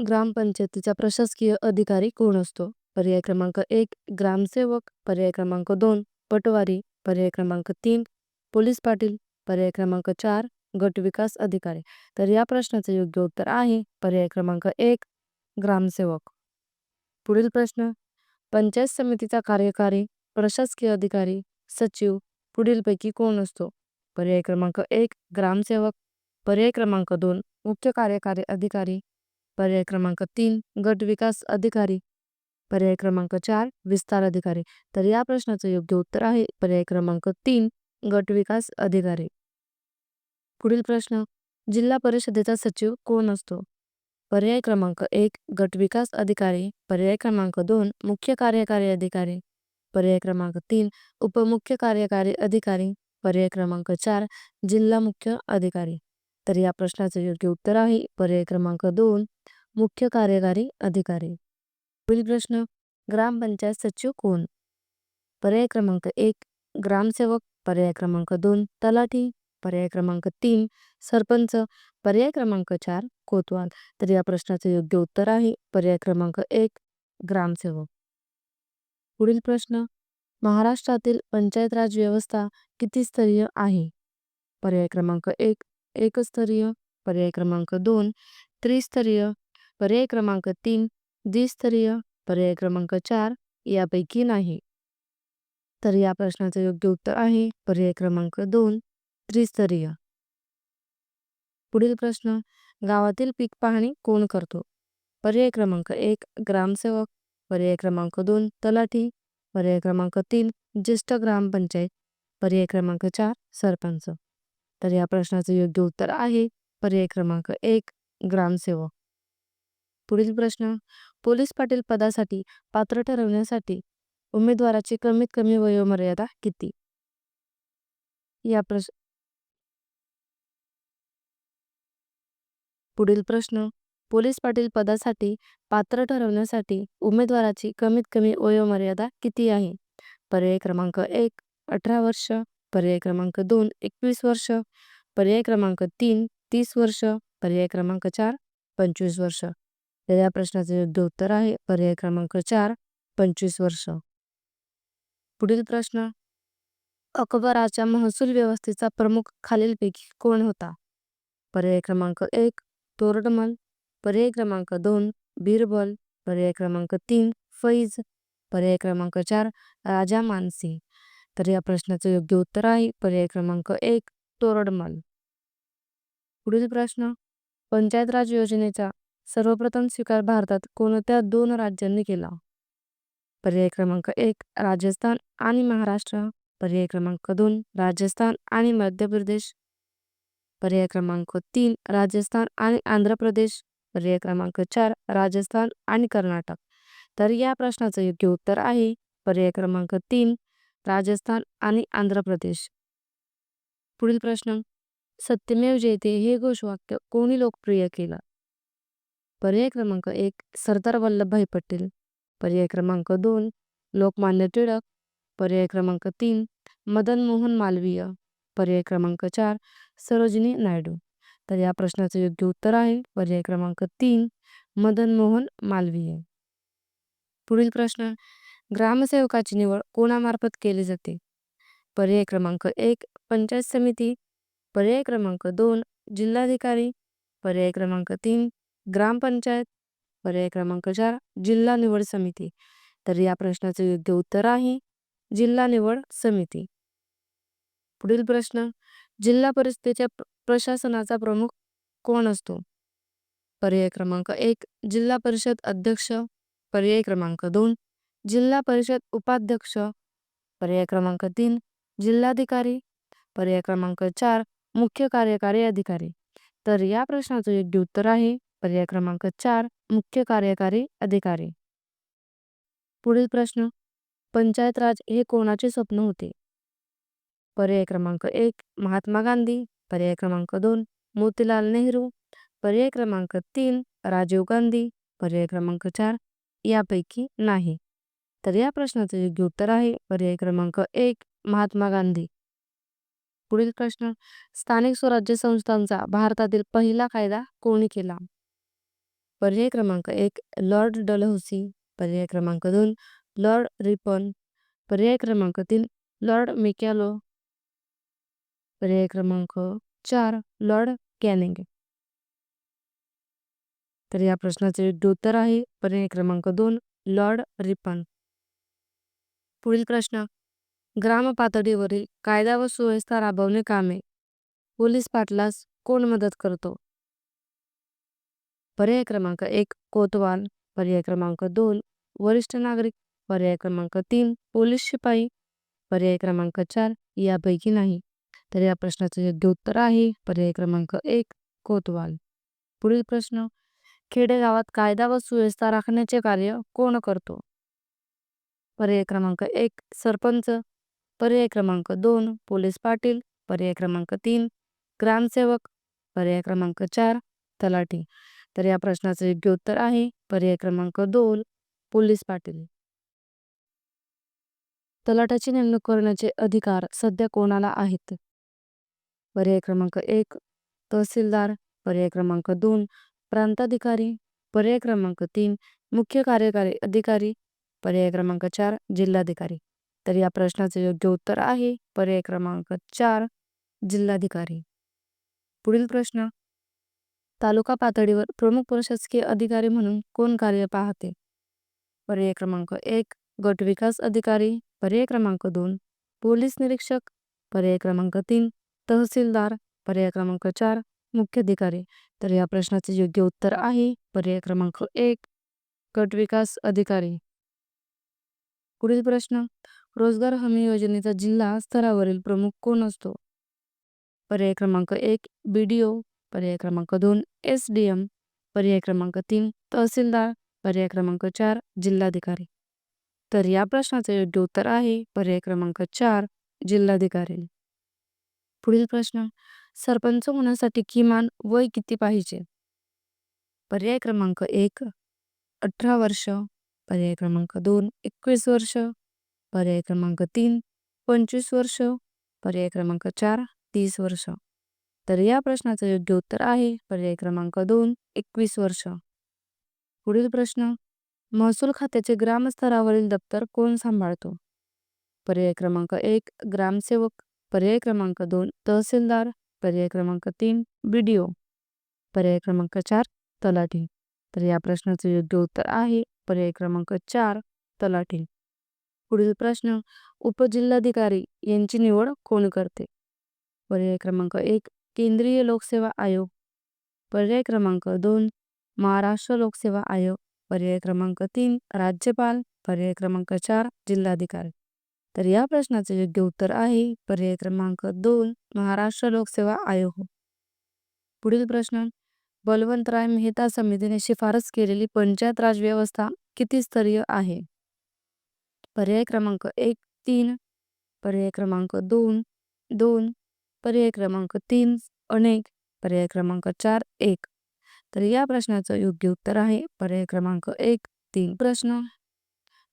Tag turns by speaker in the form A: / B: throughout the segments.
A: ग्रामपंचायतीचा प्रशासकीय अधिकारी कोण असतो? पर्याय क्रमांक एक ग्रामसेवक. पर्याय क्रमांक दोन पटवारी. पर्याय क्रमांक तीन पोलीस पाटील. पर्याय क्रमांक चार गट विकास अधिकारी. तर या प्रश्नाचे योग्य उत्तर आहे. पर्याय क्रमांक एक ग्रामसेवक. पुढील प्रश्न. पंचायत समितीचा कार्यकारी प्रशासकीय अधिकारी सचिव पुढीलपैकी कोण असतो? पर्याय क्रमांक एक ग्रामसेवक. पर्याय क्रमांक दोन मुख्य कार्यकारी अधिकारी पर्याय क्रमांक तीन गट विकास अधिकारी. पर्याय क्रमांक चार विस्तार अधिकारी. तर या प्रश्नाचं योग्य उत्तर आहे पर्याय क्रमांक तीन गट विकास अधिकारी. पुढील प्रश्न जिल्हा परिषदेचा सचिव कोण असतो? पर्याय क्रमांक एक गट विकास अधिकारी. पर्याय क्रमांक दोन मुख्य कार्यकारी अधिकारी. पर्याय क्रमांक तीन उपमुख्य कार्यकारी अधिकारी. पर्याय क्रमांक चार जिल्हा मुख्य अधिकारी. तर या प्रश्नाचं योग्य उत्तर आहे पर्याय क्रमांक दोन मुख्य कार्यकारी अधिकारी. पुढील प्रश्न ग्रामपंचायत सचिव कोण? पर्याय क्रमांक एक ग्रामसेवक. पर्याय क्रमांक दोन तलाठी. पर्याय क्रमांक तीन सरपंच. पर्याय क्रमांक चार कोतवाल. तर या प्रश्नाचे योग्य उत्तर आहे. पर्याय क्रमांक एक ग्रामसेवक. पुढील प्रश्न महाराष्ट्रातील पंचायत राज व्यवस्था किती स्तरीय आहे? पर्याय क्रमांक एक एकस्तरीय. पर्याय क्रमांक दोन त्रिस्तरीय. पर्याय क्रमांक तीन द्विस्तरीय पर्याय क्रमांक चार यापैकी नाही. तर या प्रश्नाचं योग्य उत्तर आहे पर्याय क्रमांक दोन त्रिस्तरीय. पुढील प्रश्न गावातील पीक पाहणी कोण करतो? पर्याय क्रमांक एक ग्रामसेवक. पर्याय क्रमांक दोन तलाठी. पर्याय क्रमांक तीन ज्येष्ठ ग्रामपंचायत. पर्याय क्रमांक चार सरपंच. तर या प्रश्नाचं योग्य उत्तर आहे पर्याय क्रमांक एक ग्रामसेवक. पुढील प्रश्न पोलीस पाटील पदासाठी पात्र ठरवण्यासाठी उमेदवाराची कमीत कमी वयोमर्यादा किती? या प्रश्न पुढील प्रश्न पोलीस पाटील पदासाठी पात्र ठरवण्यासाठी उमेदवाराची कमीत कमी वयोमर्यादा किती आहे? पर्याय क्रमांक एक अठरा वर्ष पर्याय क्रमांक दोन एकवीस वर्ष पर्याय क्रमांक तीन तीस वर्ष पर्याय क्रमांक चार पंचवीस वर्ष. तर या प्रश्नाचे योग्य उत्तर आहे पर्याय क्रमांक चार पंचवीस वर्ष. पुढील प्रश्न. अकबराच्या महसूल व्यवस्थेचा प्रमुख खालीलपैकी कोण होता? पर्याय क्रमांक एक तोरडमल. पर्याय क्रमांक दोन बिरबल. पर्याय क्रमांक तीन फैज. पर्याय क्रमांक चार राजा मानसिंग तर या प्रश्नाचं योग्य उत्तर आहे पर्याय क्रमांक एक तोरडमल. पुढील प्रश्न. पंचायत राज योजनेचा सर्वप्रथम स्वीकार भारतात कोणत्या दोन राज्यांनी केला? पर्याय क्रमांक एक राजस्थान आणि महाराष्ट्र. पर्याय क्रमांक दोन राजस्थान आणि मध्य प्रदेश. पर्याय क्रमांक तीन राजस्थान आणि आंध्र प्रदेश. पर्याय क्रमांक चार राजस्थान आणि कर्नाटक. तर या प्रश्नाचं योग्य उत्तर आहे पर्याय क्रमांक तीन राजस्थान आणि आंध्र प्रदेश. पुढील प्रश्न. सत्यमेव जयते हे घोषवाक्य कोणी लोकप्रिय केलं? पर्याय क्रमांक एक सरदार वल्लभभाई पटेल. पर्याय क्रमांक दोन लोकमान्य टिळक. पर्याय क्रमांक तीन मदन मोहन मालवीय. पर्याय क्रमांक चार सरोजिनी नायडू. तर या प्रश्नाचं योग्य उत्तर आहे. पर्याय क्रमांक तीन मदन मोहन मालवीय. पुढील प्रश्न ग्रामसेवकाची निवड कोणामार्फत केली जाते? पर्याय क्रमांक एक पंचायत समिती. पर्याय क्रमांक दोन जिल्हाधिकारी. पर्याय क्रमांक तीन ग्रामपंचायत पर्याय क्रमांक चार जिल्हा निवड समिती. तर या प्रश्नाचं योग्य उत्तर आहे जिल्हा निवड समिती. पुढील प्रश्न जिल्हा परिषदेच्या प्रशासनाचा प्रमुख कोण असतो? पर्याय क्रमांक एक जिल्हा परिषद अध्यक्ष पर्याय क्रमांक दोन जिल्हा परिषद उपाध्यक्ष पर्याय क्रमांक तीन जिल्हाधिकारी पर्याय क्रमांक चार मुख्य कार्यकारी अधिकारी. तर या प्रश्नाचं योग्य उत्तर आहे पर्याय क्रमांक चार मुख्य कार्यकारी अधिकारी. पुढील प्रश्न. पंचायत राज हे कोणाचे स्वप्न होते? पर्याय क्रमांक एक महात्मा गांधी. पर्याय क्रमांक दोन मोतीलाल नेहरू. पर्याय क्रमांक तीन राजीव गांधी. पर्याय क्रमांक चार यापैकी नाही. तर या प्रश्नाचं योग्य उत्तर आहे. पर्याय क्रमांक एक महात्मा गांधी. पुढील प्रश्न. स्थानिक स्वराज्य संस्थांचा भारतातील पहिला कायदा कोणी केला? पर्याय क्रमांक एक लॉर्ड डलहौसी. पर्याय क्रमांक दोन लॉर्ड रिपन. पर्याय क्रमांक तीन लॉर्ड मेकॅलो. पर्याय क्रमांक चार लॉर्ड कॅनिंग तर या प्रश्नाचे योग्य उत्तर आहे. पर्याय क्रमांक दोन लॉर्ड रिपन. पुढील प्रश्न. ग्राम पातळीवरील कायदा व सुव्यवस्था राबवणे कामे पोलीस पाटलास कोण मदत करतो? पर्याय क्रमांक एक कोतवाल. पर्याय क्रमांक दोन वरिष्ठ नागरिक. पर्याय क्रमांक तीन पोलीस शिपाई. पर्याय क्रमांक चार यापैकी नाही. तर या प्रश्नाचं योग्य उत्तर आहे. पर्याय क्रमांक एक कोतवाल. पुढील प्रश्न. खेडेगावात कायदा व सुव्यवस्था राखण्याचे कार्य कोण करतो? पर्याय क्रमांक एक सरपंच. पर्याय क्रमांक दोन पोलीस पाटील. पर्याय क्रमांक तीन ग्रामसेवक. पर्याय क्रमांक चार तलाठी. तर या प्रश्नाचं योग्य उत्तर आहे. पर्याय क्रमांक दोन पोलीस पाटील. तलाठाची नेमणूक करण्याचे अधिकार सध्या कोणाला आहेत? पर्याय क्रमांक एक तहसीलदार. पर्याय क्रमांक दोन प्रांताधिकारी. पर्याय क्रमांक तीन मुख्य कार्यकारी अधिकारी. पर्याय क्रमांक चार जिल्हाधिकारी. तर या प्रश्नाचे योग्य उत्तर आहे. पर्याय क्रमांक चार जिल्हाधिकारी. पुढील प्रश्न तालुका पातळीवर प्रमुख प्रशासकीय अधिकारी म्हणून कोण कार्य पाहते? पर्याय क्रमांक एक गट विकास अधिकारी. पर्याय क्रमांक दोन पोलीस निरीक्षक. पर्याय क्रमांक तीन तहसीलदार. पर्याय क्रमांक चार मुख्याधिकारी तर या प्रश्नाचे योग्य उत्तर आहे. पर्याय क्रमांक एक गट विकास अधिकारी. पुढील प्रश्न रोजगार हमी योजनेचा जिल्हा स्तरावरील प्रमुख कोण असतो? पर्याय क्रमांक एक बी डी ओ. पर्याय क्रमांक दोन एस डी एम पर्याय क्रमांक तीन तहसीलदार पर्याय क्रमांक चार जिल्हाधिकारी. तर या प्रश्नाचे योग्य उत्तर आहे पर्याय क्रमांक चार जिल्हाधिकारी. पुढील प्रश्न सरपंच होण्यासाठी किमान वय किती पाहिजे? पर्याय क्रमांक एक अठरा वर्ष. पर्याय क्रमांक दोन एकवीस वर्ष. पर्याय क्रमांक तीन पंचवीस वर्ष. पर्याय क्रमांक चार तीस वर्ष. तर या प्रश्नाचं योग्य उत्तर आहे पर्याय क्रमांक दोन एकवीस वर्ष. पुढील प्रश्न महसूल खात्याचे ग्रामस्तरावरील दप्तर कोण सांभाळतो? पर्याय क्रमांक एक ग्रामसेवक. पर्याय क्रमांक दोन तहसीलदार. पर्याय क्रमांक तीन बीडीओ पर्याय क्रमांक चार तलाठी. तर या प्रश्नाचं योग्य उत्तर आहे पर्याय क्रमांक चार तलाठी. पुढील प्रश्न उपजिल्हाधिकारी यांची निवड कोण करते? पर्याय क्रमांक एक केंद्रीय लोकसेवा आयोग पर्याय क्रमांक दोन महाराष्ट्र लोकसेवा आयोग पर्याय क्रमांक तीन राज्यपाल पर्याय क्रमांक चार जिल्हाधिकारी. तर या प्रश्नाचे योग्य उत्तर आहे पर्याय क्रमांक दोन महाराष्ट्र लोकसेवा आयोग. पुढील प्रश्न बलवंतराय मेहता समितीने शिफारस केलेली पंचायत राज व्यवस्था किती स्तरीय आहे? पर्याय क्रमांक एक तीन पर्याय क्रमांक दोन दोन पर्याय क्रमांक तीन अनेक. पर्याय क्रमांक चार एक. तर या प्रश्नाचं योग्य उत्तर आहे. पर्याय क्रमांक एक तीन. प्रश्न.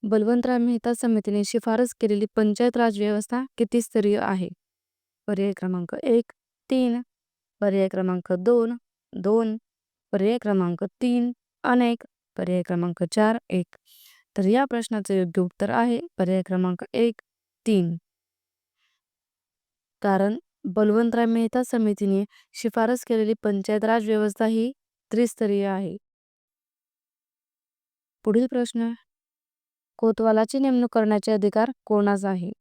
A: बलवंतराव मेहता समितीने शिफारस केलेली पंचायत राज व्यवस्था किती स्तरीय आहे? पर्याय क्रमांक एक तीन. पर्याय क्रमांक दोन दोन. पर्याय क्रमांक तीन अनेक. पर्याय क्रमांक चार एक. तर या प्रश्नाचं योग्य उत्तर आहे. पर्याय क्रमांक एक तीन. कारण बलवंतराय मेहता समितीने शिफारस केलेली पंचायत राज व्यवस्था ही त्रिस्तरीय आहे. पुढील प्रश्न. कोतवालाची नेमणूक करण्याचे अधिकार कोणास आहे?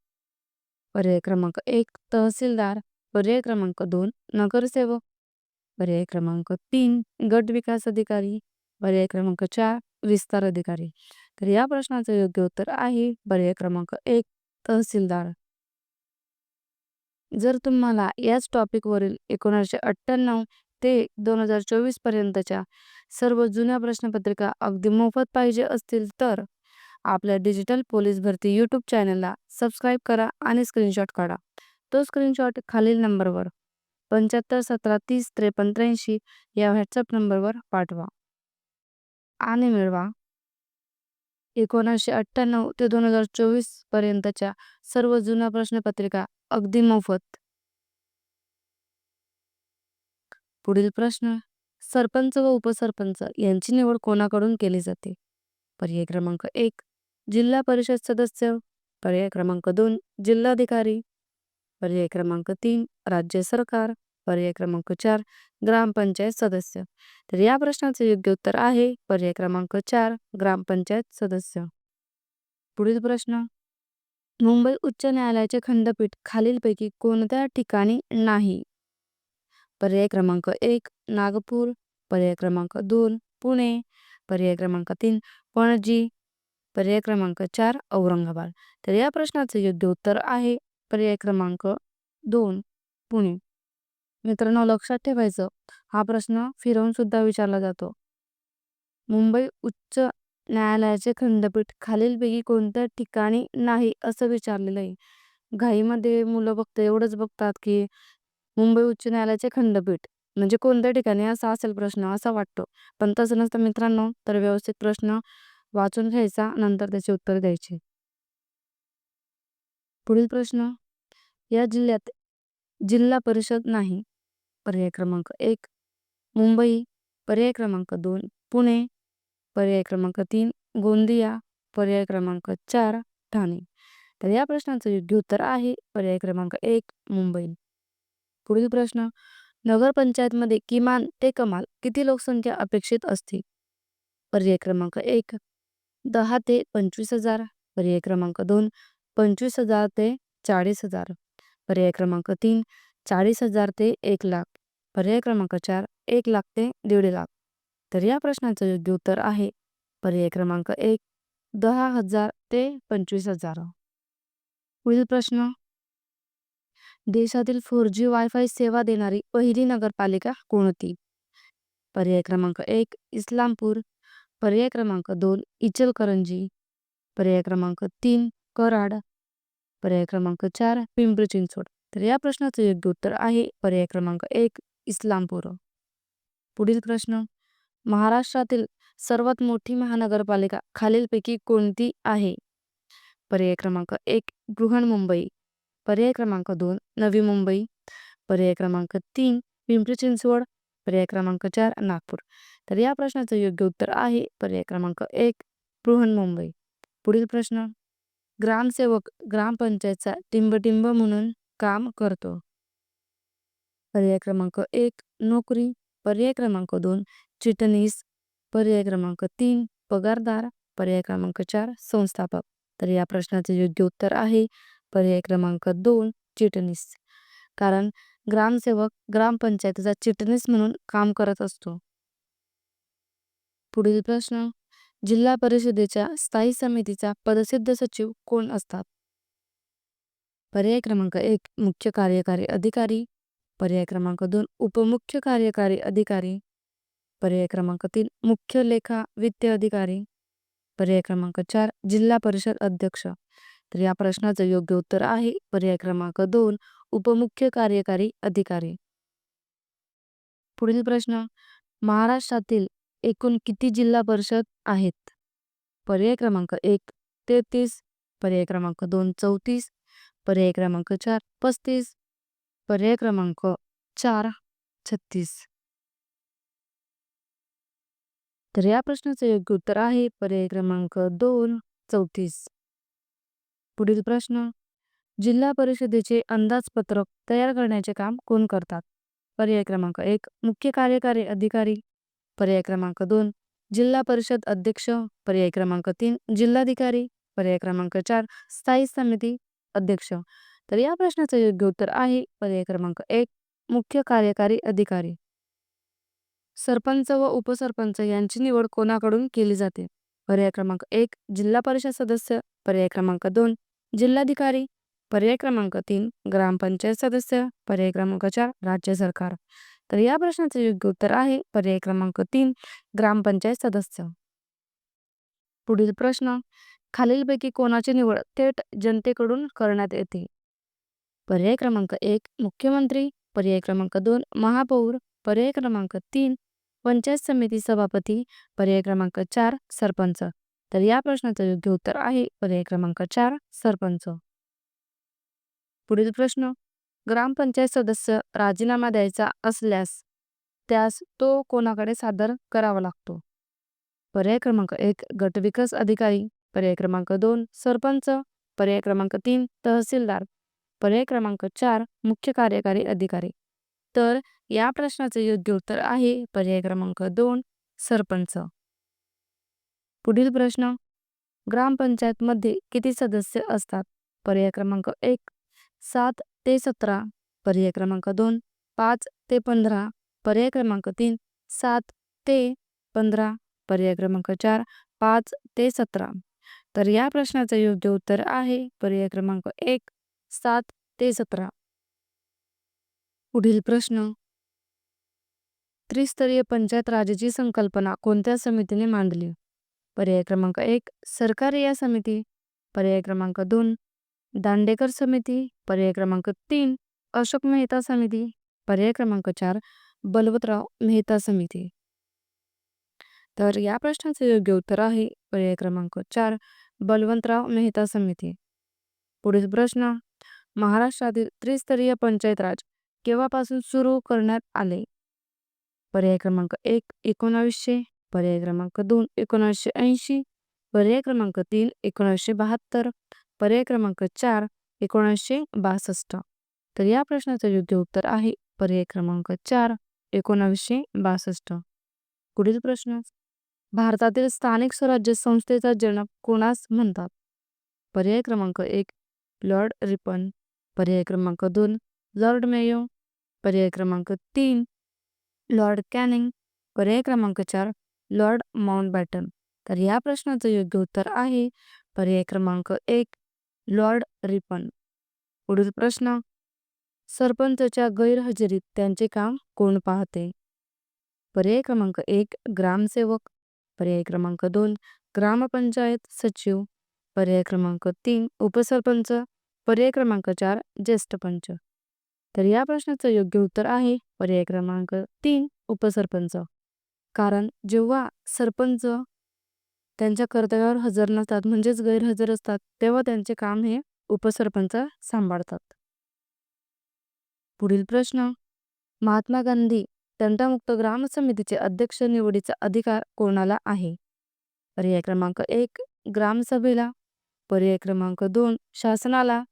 A: पर्याय क्रमांक एक तहसीलदार. पर्याय क्रमांक दोन नगरसेवक. पर्याय क्रमांक तीन गट विकास अधिकारी. पर्याय क्रमांक चार विस्तार अधिकारी. तर या प्रश्नाचं योग्य उत्तर आहे. पर्याय क्रमांक एक तहसीलदार. जर तुम्हाला याच टॉपिकवरील एकोणीसशे अठ्ठ्याण्णव ते दोन हजार चोवीस पर्यंतच्या सर्व जुन्या प्रश्नपत्रिका अगदी मोफत पाहिजे असतील तर आपल्या डिजिटल पोलीस भरती यूट्यूब चॅनलला सबस्क्राईब करा आणि स्क्रीनशॉट काढा. तो स्क्रीनशॉट खालील नंबरवर पंच्याहत्तर सतरा तीस त्रेपन्न त्र्याऐंशी या व्हॉट्सअप नंबरवर पाठवा. आणि मिळवा. एकोणीसशे अठ्ठ्याण्णव ते दोन हजार चोवीस पर्यंतच्या सर्व जुन्या प्रश्नपत्रिका अगदी मोफत. पुढील प्रश्न. सरपंच व उपसरपंच यांची निवड कोणाकडून केली जाते? पर्याय क्रमांक एक जिल्हा परिषद सदस्य. पर्याय क्रमांक दोन जिल्हाधिकारी. पर्याय क्रमांक तीन राज्य सरकार. पर्याय क्रमांक चार ग्रामपंचायत सदस्य. तर या प्रश्नाचे योग्य उत्तर आहे. पर्याय क्रमांक चार ग्रामपंचायत सदस्य. पुढील प्रश्न. मुंबई उच्च न्यायालयाचे खंडपीठ खालीलपैकी कोणत्या ठिकाणी नाही? पर्याय क्रमांक एक नागपूर. पर्याय क्रमांक दोन पुणे. पर्याय क्रमांक तीन पणजी. पर्याय क्रमांक चार औरंगाबाद. तर या प्रश्नाचे योग्य उत्तर आहे. पर्याय क्रमांक दोन पुणे. मित्रांनो लक्षात ठेवायचं हा प्रश्न फिरवून सुद्धा विचारला जातो. मुंबई उच्च न्यायालयाचे खंडपीठ खालीलपैकी कोणत्या ठिकाणी नाही असं विचारलेलं आहे. घाईमध्ये मुलं फक्त एवढंच बघतात की मुंबई उच्च न्यायालयाचे खंडपीठ. म्हणजे कोणत्या ठिकाणी असा असेल प्रश्न असा वाटतो. पण तसं नसतं मित्रांनो तर व्यवस्थित प्रश्न वाचून घ्यायचा नंतर त्याचे उत्तर द्यायचे. पुढील प्रश्न. या जिल्ह्यात जिल्हा परिषद नाही. पर्याय क्रमांक एक. मुंबई. पर्याय क्रमांक दोन. पुणे. पर्याय क्रमांक तीन गोंदिया. पर्याय क्रमांक चार ठाणे. तर या प्रश्नाचं योग्य उत्तर आहे पर्याय क्रमांक एक मुंबई. पुढील प्रश्न नगरपंचायतमध्ये किमान ते कमाल किती लोकसंख्या अपेक्षित असते? पर्याय क्रमांक एक दहा ते पंचवीस हजार. पर्याय क्रमांक दोन पंचवीस हजार ते चाळीस हजार. पर्याय क्रमांक तीन चाळीस हजार ते एक लाख. पर्याय क्रमांक चार एक लाख ते दीड लाख. तर या प्रश्नाचं योग्य उत्तर आहे पर्याय क्रमांक एक दहा हजार ते पंचवीस हजार. पुढील प्रश्न. देशातील फोर जी वायफाय सेवा देणारी पहिली नगरपालिका कोणती पर्याय क्रमांक एक इस्लामपूर. पर्याय क्रमांक दोन इचलकरंजी. पर्याय क्रमांक तीन कराड. पर्याय क्रमांक चार पिंपरी चिंचवड तर या प्रश्नाचं योग्य उत्तर आहे पर्याय क्रमांक एक इस्लामपूर. पुढील प्रश्न. महाराष्ट्रातील सर्वात मोठी महानगरपालिका खालीलपैकी कोणती आहे? पर्याय क्रमांक एक बृहन्मुंबई पर्याय क्रमांक दोन नवी मुंबई. पर्याय क्रमांक तीन पिंपरी चिंचवड. पर्याय क्रमांक चार नागपूर. तर या प्रश्नाचं योग्य उत्तर आहे. पर्याय क्रमांक एक बृहन्मुंबई पुढील प्रश्न. ग्रामसेवक ग्रामपंचायतचा टिंबटिंब म्हणून काम करतो. पर्याय क्रमांक एक नोकरी. पर्याय क्रमांक दोन चिटणीस पर्याय क्रमांक तीन पगारदार पर्याय क्रमांक चार संस्थापक तर या प्रश्नाचे योग्य उत्तर आहे पर्याय क्रमांक दोन चिटणीस कारण ग्रामसेवक ग्रामपंचायतीचा चिटणीस म्हणून काम करत असतो पुढील प्रश्न जिल्हा परिषदेच्या स्थायी समितीचा पदसिद्ध सचिव कोण असतात पर्याय क्रमांक एक मुख्य कार्यकारी अधिकारी पर्याय क्रमांक दोन उपमुख्य कार्यकारी अधिकारी पर्याय क्रमांक तीन मुख्य लेखा वित्त अधिकारी. पर्याय क्रमांक चार जिल्हा परिषद अध्यक्ष. तर या प्रश्नाचं योग्य उत्तर आहे पर्याय क्रमांक दोन उपमुख्य कार्यकारी अधिकारी. पुढील प्रश्न महाराष्ट्रातील एकूण किती जिल्हा परिषद आहेत? पर्याय क्रमांक एक तेहतीस. पर्याय क्रमांक दोन चौतीस. पर्याय क्रमांक चार पस्तीस. पर्याय क्रमांक चार छत्तीस. तर या प्रश्नाचं योग्य उत्तर आहे पर्याय क्रमांक दोन चौतीस. पुढील प्रश्न. जिल्हा परिषदेचे अंदाजपत्रक तयार करण्याचे काम कोण करतात? पर्याय क्रमांक एक मुख्य कार्यकारी अधिकारी. पर्याय क्रमांक दोन जिल्हा परिषद अध्यक्ष. पर्याय क्रमांक तीन जिल्हाधिकारी. पर्याय क्रमांक चार स्थायी समिती अध्यक्ष. तर या प्रश्नाचं योग्य उत्तर आहे. पर्याय क्रमांक एक मुख्य कार्यकारी अधिकारी. सरपंच व उपसरपंच यांची निवड कोणाकडून केली जाते? पर्याय क्रमांक एक जिल्हा परिषद सदस्य. पर्याय क्रमांक दोन जिल्हाधिकारी. पर्याय क्रमांक तीन ग्रामपंचायत सदस्य. पर्याय क्रमांक चार राज्य सरकार. तर या प्रश्नाचे योग्य उत्तर आहे पर्याय क्रमांक तीन ग्रामपंचायत सदस्य. पुढील प्रश्न खालीलपैकी कोणाची निवड थेट जनतेकडून करण्यात येते? पर्याय क्रमांक एक मुख्यमंत्री. पर्याय क्रमांक दोन महापौर. पर्याय क्रमांक तीन पंचायत समिती सभापती पर्याय क्रमांक चार सरपंच. तर या प्रश्नाचं योग्य उत्तर आहे पर्याय क्रमांक चार सरपंच. पुढील प्रश्न. ग्रामपंचायत सदस्य राजीनामा द्यायचा असल्यास त्यास तो कोणाकडे सादर करावा लागतो? पर्याय क्रमांक एक गटविकास अधिकारी. पर्याय क्रमांक दोन सरपंच. पर्याय क्रमांक तीन तहसीलदार. पर्याय क्रमांक चार मुख्य कार्यकारी अधिकारी. तर या प्रश्नाचे योग्य उत्तर आहे पर्याय क्रमांक दोन सरपंच. पुढील प्रश्न ग्रामपंचायतमध्ये किती सदस्य असतात? पर्याय क्रमांक एक सात ते सतरा. पर्याय क्रमांक दोन पाच ते पंधरा. पर्याय क्रमांक तीन सात ते पंधरा. पर्याय क्रमांक चार पाच ते सतरा. तर या प्रश्नाचं योग्य उत्तर आहे पर्याय क्रमांक एक सात ते सतरा. पुढील प्रश्न त्रिस्तरीय पंचायत राजाची संकल्पना कोणत्या समितीने मांडली? पर्याय क्रमांक एक सरकारी या समिती. पर्याय क्रमांक दोन दांडेकर समिती. पर्याय क्रमांक तीन अशोक मेहता समिती. पर्याय क्रमांक चार बलवतराव मेहता समिती. तर या प्रश्नाचं योग्य उत्तर आहे. पर्याय क्रमांक चार बलवंतराव मेहता समिती. पुढील प्रश्न महाराष्ट्रातील त्रिस्तरीय पंचायत राज केव्हापासून सुरू करण्यात आले? पर्याय क्रमांक एक एकोणावीसशे पर्याय क्रमांक दोन एकोणावीसशे ऐंशी पर्याय क्रमांक तीन एकोणावीसशे बहात्तर पर्याय क्रमांक चार एकोणावीसशे बासष्ट. तर या प्रश्नाचं योग्य उत्तर आहे पर्याय क्रमांक चार एकोणावीसशे बासष्ट. पुढील प्रश्न. भारतातील स्थानिक स्वराज्य संस्थेचा जनक कोणास म्हणतात? पर्याय क्रमांक एक लॉर्ड रिपन. पर्याय क्रमांक दोन लॉर्ड मेयो. पर्याय क्रमांक तीन लॉर्ड कॅनिंग पर्याय क्रमांक चार लॉर्ड माउंटबॅटन. तर या प्रश्नाचं योग्य उत्तर आहे पर्याय क्रमांक एक लॉर्ड रिपन. पुढील प्रश्न सरपंचच्या गैरहजेरीत त्यांचे काम कोण पाहते? पर्याय क्रमांक एक ग्रामसेवक. पर्याय क्रमांक दोन ग्रामपंचायत सचिव. पर्याय क्रमांक तीन उपसरपंच. पर्याय क्रमांक चार जेष्ठपंच तर या प्रश्नाचं योग्य उत्तर आहे पर्याय क्रमांक तीन उपसरपंच. कारण जेव्हा सरपंच त्यांच्या कर्तव्यावर हजर नसतात म्हणजेच गैरहजर असतात तेव्हा त्यांचे काम हे उपसरपंच सांभाळतात. पुढील प्रश्न. महात्मा गांधी तंटामुक्त ग्राम समितीचे अध्यक्ष निवडीचा अधिकार कोणाला आहे? पर्याय क्रमांक एक ग्रामसभेला. पर्याय क्रमांक दोन शासनाला.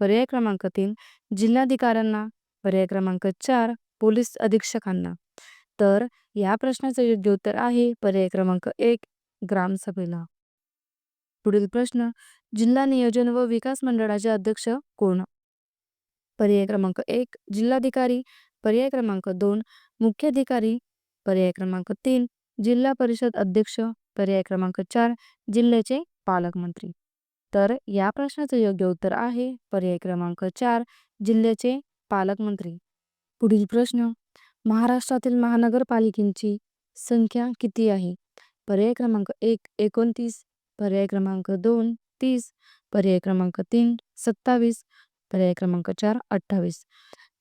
A: पर्याय क्रमांक तीन जिल्हाधिकाऱ्यांना पर्याय क्रमांक चार पोलीस अधीक्षकांना. तर या प्रश्नाचं योग्य उत्तर आहे पर्याय क्रमांक एक ग्रामसभेला. पुढील प्रश्न जिल्हा नियोजन व विकास मंडळाचे अध्यक्ष कोण? पर्याय क्रमांक एक जिल्हाधिकारी. पर्याय क्रमांक दोन मुख्याधिकारी. पर्याय क्रमांक तीन जिल्हा परिषद अध्यक्ष. पर्याय क्रमांक चार जिल्ह्याचे पालकमंत्री. तर या प्रश्नाचं योग्य उत्तर आहे पर्याय क्रमांक चार जिल्ह्याचे पालकमंत्री. पुढील प्रश्न महाराष्ट्रातील महानगरपालिकेची संख्या किती आहे? पर्याय क्रमांक एक एकोणतीस. पर्याय क्रमांक दोन तीस. पर्याय क्रमांक तीन सत्तावीस. पर्याय क्रमांक चार अठ्ठावीस.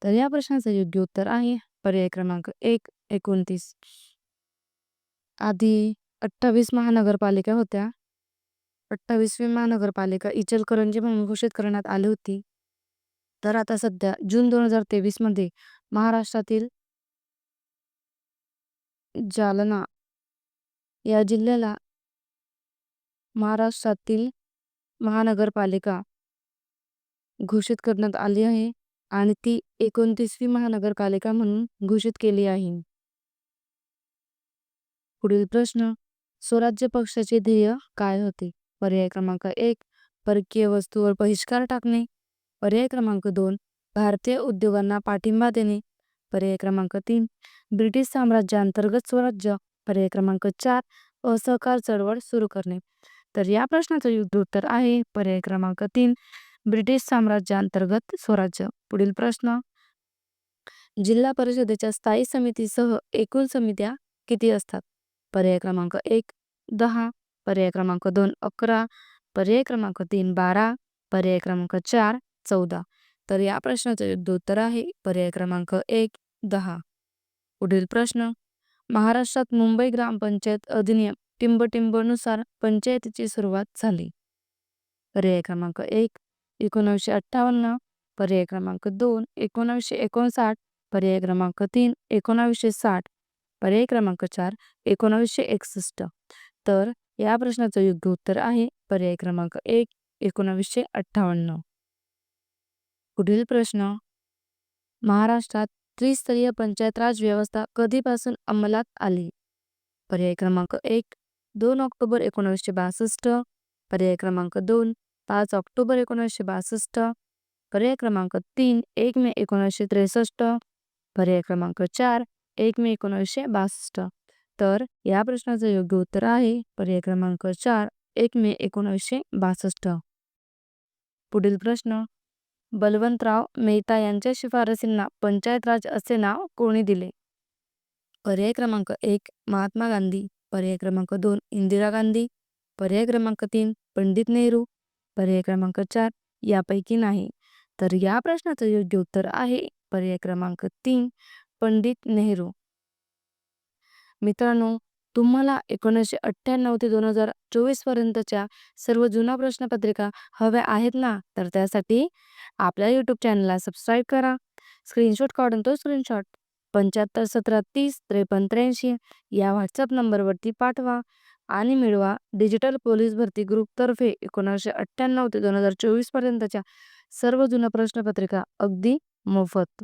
A: तर या प्रश्नाचं योग्य उत्तर आहे पर्याय क्रमांक एक एकोणतीस. आधी अठ्ठावीस महानगरपालिका होत्या अठ्ठावीसवी महानगरपालिका इचलकरंजी म्हणून घोषित करण्यात आली होती. तर आता सध्या जून दोन हजार तेवीसमध्ये महाराष्ट्रातील जालना या जिल्ह्याला महाराष्ट्रातील महानगरपालिका घोषित करण्यात आली आहे आणि ती एकोणतीसवी महानगरपालिका म्हणून घोषित केली आहे. पुढील प्रश्न स्वराज्य पक्षाचे ध्येय काय होते? पर्याय क्रमांक एक परकीय वस्तूवर बहिष्कार टाकणे. पर्याय क्रमांक दोन भारतीय उद्योगांना पाठिंबा देणे. पर्याय क्रमांक तीन ब्रिटिश साम्राज्याअंतर्गत स्वराज्य. पर्याय क्रमांक चार असहकार चळवळ सुरू करणे. तर या प्रश्नाचं योग्य उत्तर आहे. पर्याय क्रमांक तीन ब्रिटिश साम्राज्याअंतर्गत स्वराज्य. पुढील प्रश्न. जिल्हा परिषदेच्या स्थायी समितीसह एकूण समित्या किती असतात? पर्याय क्रमांक एक दहा पर्याय क्रमांक दोन अकरा पर्याय क्रमांक तीन बारा पर्याय क्रमांक चार चौदा. तर या प्रश्नाचं योग्य उत्तर आहे पर्याय क्रमांक एक दहा. पुढील प्रश्न. महाराष्ट्रात मुंबई ग्रामपंचायत अधिनियम टिंबटिंबनुसार पंचायतीची सुरुवात झाली. पर्याय क्रमांक एक एकोणावीसशे अठ्ठावन्न. पर्याय क्रमांक दोन एकोणावीसशे एकोणसाठ. पर्याय क्रमांक तीन एकोणावीसशे साठ. पर्याय क्रमांक चार एकोणावीसशे एकसष्ट. तर या प्रश्नाचं योग्य उत्तर आहे पर्याय क्रमांक एक एकोणावीसशे अठ्ठावन्न. पुढील प्रश्न. महाराष्ट्रात त्रिस्तरीय पंचायत राज व्यवस्था कधीपासून अंमलात आली? पर्याय क्रमांक एक दोन ऑक्टोबर एकोणीसशे बासष्ट. पर्याय क्रमांक दोन पाच ऑक्टोबर एकोणीसशे बासष्ट. पर्याय क्रमांक तीन एक मे एकोणीसशे त्रेसष्ट. पर्याय क्रमांक चार एक मे एकोणीसशे बासष्ट. तर या प्रश्नाचं योग्य उत्तर आहे पर्याय क्रमांक चार एक मे एकोणीसशे बासष्ट. पुढील प्रश्न. बलवंतराव मेहता यांच्या शिफारसींना पंचायत राज असे नाव कोणी दिले? पर्याय क्रमांक एक महात्मा गांधी. पर्याय क्रमांक दोन इंदिरा गांधी. पर्याय क्रमांक तीन पंडित नेहरू. पर्याय क्रमांक चार यापैकी नाही. तर या प्रश्नाचं योग्य उत्तर आहे पर्याय क्रमांक तीन पंडित नेहरू. मित्रांनो तुम्हाला एकोणीसशे अठ्ठ्याण्णव ते दोन हजार चोवीस पर्यंतच्या सर्व जुना प्रश्नपत्रिका हव्या आहेत ना? तर त्यासाठी आपल्या यूट्यूब चॅनलला सबस्क्राईब करा. स्क्रीनशॉट काढून तो स्क्रीनशॉट पंच्याहत्तर सतरा तीस त्रेपन्न त्र्याऐंशी या व्हॉट्सअप नंबरवरती पाठवा आणि मिळवा डिजिटल पोलीस भरती ग्रुपतर्फे एकोणीसशे अठ्ठ्याण्णव ते दोन हजार चोवीसपर्यंतच्या सर्व जुन्या प्रश्नपत्रिका अगदी मोफत.